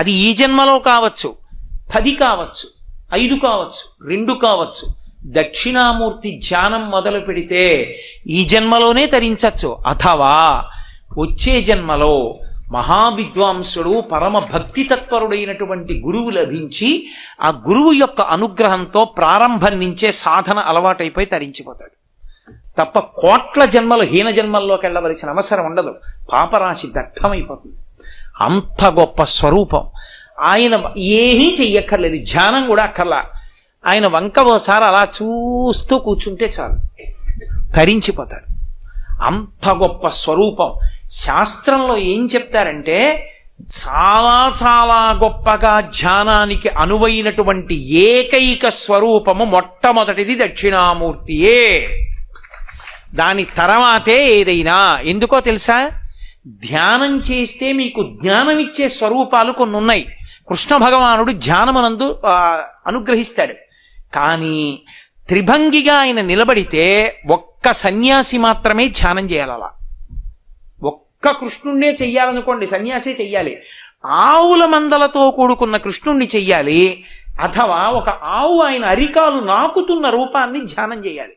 అది ఈ జన్మలో కావచ్చు పది కావచ్చు ఐదు కావచ్చు రెండు కావచ్చు. దక్షిణామూర్తి ధ్యానం మొదలు పెడితే ఈ జన్మలోనే తరించచ్చు. అథవా వచ్చే జన్మలో మహావిద్వాంసుడు పరమ భక్తి తత్పరుడైనటువంటి గురువు లభించి ఆ గురువు యొక్క అనుగ్రహంతో ప్రారంభం నుంచే సాధన అలవాటైపోయి తరించిపోతాడు. తప్ప కోట్ల జన్మలు హీన జన్మల్లోకి వెళ్ళవలసిన అవసరం ఉండదు. పాపరాశి దగ్ధమైపోతుంది అంత గొప్ప స్వరూపం. ఆయన ఏమీ చెయ్యక్కర్లేదు. ధ్యానం కూడా అక్కర్లా. ఆయన వంక ఓసారి అలా చూస్తూ కూర్చుంటే చాలు. తరించిపోతారు. అంత గొప్ప స్వరూపం. శాస్త్రంలో ఏం చెప్తారంటే చాలా చాలా గొప్పగా ధ్యానానికి అనువైనటువంటి ఏకైక స్వరూపము మొట్టమొదటిది దక్షిణామూర్తియే. దాని తర్వాతే ఏదైనా. ఎందుకో తెలుసా? ధ్యానం చేస్తే మీకు జ్ఞానం ఇచ్చే స్వరూపాలు కొన్ని ఉన్నాయి కృష్ణ భగవానుడు ధ్యానమునందు అనుగ్రహిస్తాడు. కానీ త్రిభంగిగా ఆయన నిలబడితే ఒక్క సన్యాసి మాత్రమే ధ్యానం చేయాలి అలా ఒక్క కృష్ణుణ్ణే చెయ్యాలనుకోండి సన్యాసే చెయ్యాలి. ఆవుల మందలతో కూడుకున్న కృష్ణుణ్ణి చెయ్యాలి అథవా ఒక ఆవు ఆయన అరికాలు నాకుతున్న రూపాన్ని ధ్యానం చేయాలి.